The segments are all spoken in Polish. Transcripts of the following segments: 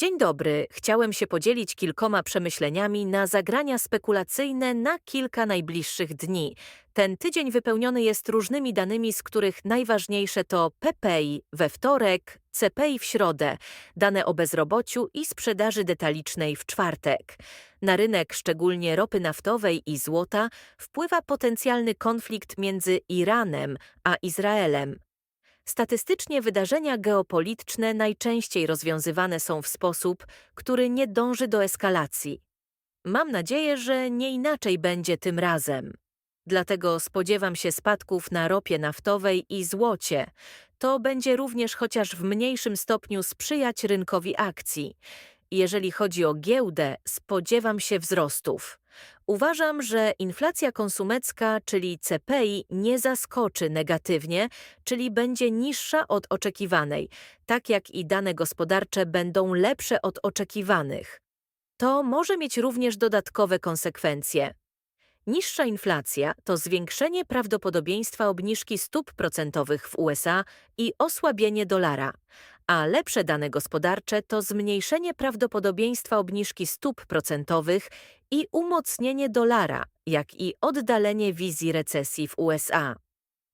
Dzień dobry. Chciałem się podzielić kilkoma przemyśleniami na zagrania spekulacyjne na kilka najbliższych dni. Ten tydzień wypełniony jest różnymi danymi, z których najważniejsze to PPI we wtorek, CPI w środę, dane o bezrobociu i sprzedaży detalicznej w czwartek. Na rynek, szczególnie ropy naftowej i złota, wpływa potencjalny konflikt między Iranem a Izraelem. Statystycznie wydarzenia geopolityczne najczęściej rozwiązywane są w sposób, który nie dąży do eskalacji. Mam nadzieję, że nie inaczej będzie tym razem. Dlatego spodziewam się spadków na ropie naftowej i złocie. To będzie również chociaż w mniejszym stopniu sprzyjać rynkowi akcji. Jeżeli chodzi o giełdę, spodziewam się wzrostów. Uważam, że inflacja konsumecka, czyli CPI, nie zaskoczy negatywnie, czyli będzie niższa od oczekiwanej, tak jak i dane gospodarcze będą lepsze od oczekiwanych. To może mieć również dodatkowe konsekwencje. Niższa inflacja to zwiększenie prawdopodobieństwa obniżki stóp procentowych w USA i osłabienie dolara, a lepsze dane gospodarcze to zmniejszenie prawdopodobieństwa obniżki stóp procentowych i umocnienie dolara, jak i oddalenie wizji recesji w USA.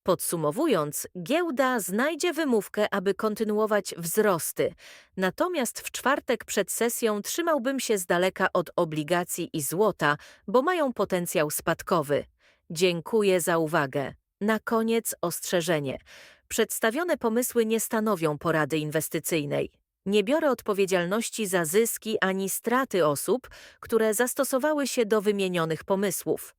Podsumowując, giełda znajdzie wymówkę, aby kontynuować wzrosty. Natomiast w czwartek przed sesją trzymałbym się z daleka od obligacji i złota, bo mają potencjał spadkowy. Dziękuję za uwagę. Na koniec ostrzeżenie. Przedstawione pomysły nie stanowią porady inwestycyjnej. Nie biorę odpowiedzialności za zyski ani straty osób, które zastosowały się do wymienionych pomysłów.